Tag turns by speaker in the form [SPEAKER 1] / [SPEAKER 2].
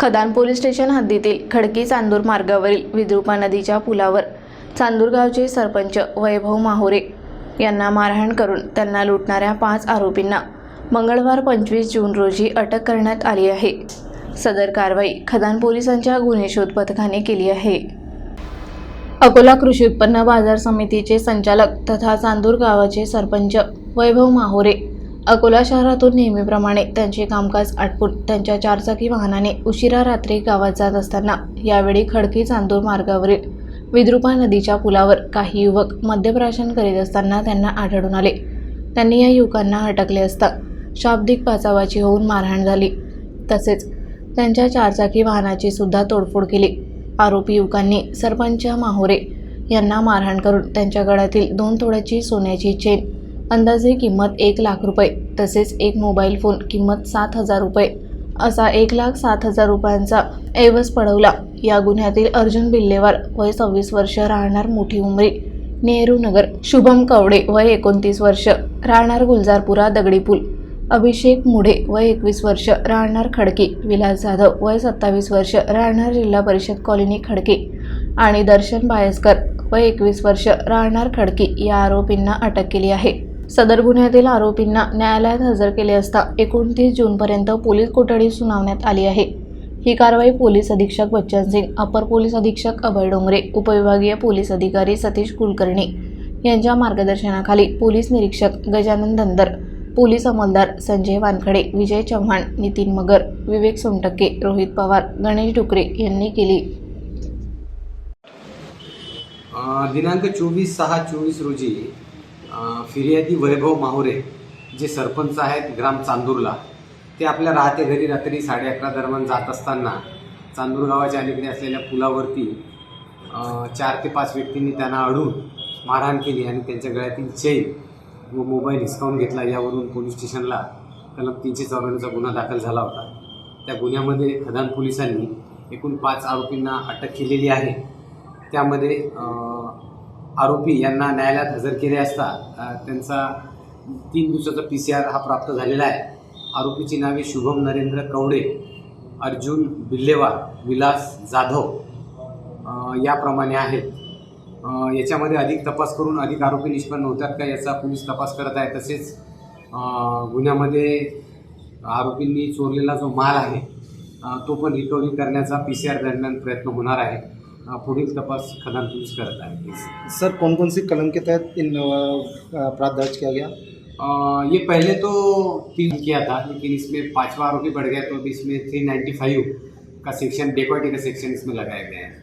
[SPEAKER 1] खदान police station हद्दीतील खडकी चांदूर मार्गावरील विद्रुपा नदीच्या पुलावर चांदूर गावचे सरपंच वैभव माहुरे यांना मारहाण करून त्यांना लुटणाऱ्या पाच आरोपींना मंगळवार पंचवीस जून रोजी अटक करण्यात आली आहे. सदर कारवाई खदान पोलिसांच्या गुन्हे शोध पथकाने केली आहे. अकोला कृषी उत्पन्न बाजार समितीचे संचालक तथा चांदूर गावाचे सरपंच वैभव माहोरे अकोला शहरातून नेहमीप्रमाणे त्यांचे कामकाज आटपून त्यांच्या चारचाकी वाहनाने उशिरा रात्री गावात जात असताना यावेळी खडकी चांदूर मार्गावरील विद्रुपा नदीच्या पुलावर काही युवक मद्यप्राशन करीत असताना त्यांना आढळून आले. त्यांनी या युवकांना अटकले असता शाब्दिक पाचावाची होऊन मारहाण झाली. तसेच त्यांच्या चारचाकी वाहनाची सुद्धा तोडफोड केली. आरोपी युवकांनी सरपंच माहोरे यांना मारहाण करून त्यांच्या गळ्यातील दोन तोड्याची सोन्याची चेन अंदाजे किंमत एक लाख रुपये तसेच एक मोबाईल फोन किंमत सात हजार रुपये असा एक लाख सात हजार रुपयांचा ऐवज पडवला. या गुन्ह्यातील अर्जुन बिल्लेवार वय सव्वीस वर्ष राहणार मोठी उमरी नेहरू नगर शुभम कवडे वय एकोणतीस वर्ष राहणार गुलजारपुरा दगडीपूल अभिषेक मुढे वय एकवीस वर्ष राहणार खडकी विलास जाधव वय सत्तावीस वर्ष राहणार जिल्हा परिषद कॉलनी खडकी आणि दर्शन बायसकर वय एकवीस वर्ष राहणार खडकी या आरोपींना अटक केली आहे. सदर गुन्ह्यातील आरोपींना न्यायालयात हजर केले असता एकोणतीस जूनपर्यंत पोलीस कोठडी सुनावण्यात आली आहे. ही कारवाई पोलीस अधीक्षक बच्चन सिंग अपर पोलीस अधीक्षक अभय डोंगरे उपविभागीय पोलीस अधिकारी सतीश कुलकर्णी यांच्या मार्गदर्शनाखाली पोलीस निरीक्षक गजानन धनगर पोलीस अंमलदार संजय वानखडे विजय चव्हाण नितीन मगर विवेक सोनटक्के रोहित पवार गणेश डुकरे यांनी केली.
[SPEAKER 2] दिनांक चोवीस सहा चोवीस रोजी फिर्यादी वैभव माहुरे जे सरपंच आहेत ग्राम चांदूरला ते आपल्या राहते घरी रात्री साडे अकरा दरम्यान जात असताना चांदूर गावाच्या अलीकडे असलेल्या पुलावरती चार ते पाच व्यक्तींनी त्यांना अडून मारहाण केली आणि त्यांच्या गळ्यातील चेन व मोबाईल हिसकावून घेतला. यावरून पोलीस स्टेशनला कलम तीनशे चौऱ्याण्णवचा गुन्हा दाखल झाला होता. त्या गुन्ह्यामध्ये खदान पोलिसांनी एकूण पाच आरोपींना अटक केलेली आहे. त्यामध्ये आरोपी यांना न्यायालयात हजर केले असता त्यांचा तीन दिवसाचा पी सी आर हा प्राप्त झालेला आहे. आरोपीची नावे शुभम नरेंद्र कवडे अर्जुन बिल्लेवार विलास जाधव याप्रमाणे आहेत. याच्यामध्ये अधिक तपास करून अधिक आरोपी निष्पन्न होतात का याचा पोलीस तपास करत आहे. तसेच गुन्ह्यामध्ये आरोपींनी चोरलेला जो माल आहे तो पण रिकव्हरी करण्याचा पी सी आर दरम्यान प्रयत्न होणार आहे. पुढील तपास खदान पोलीस करत आहे
[SPEAKER 3] सर कौन कौन सी कलम के तहत इन अपराध दर्ज किया गया?
[SPEAKER 2] आ, ये पहले तो तीन किया था लेकिन इसमें पाँचवा आरोपी बढ़ गया तो अभी इसमें थ्री नाइन्टी फाइव का सेक्शन डेकोटी का सेक्शन इसमें लगाया गया है।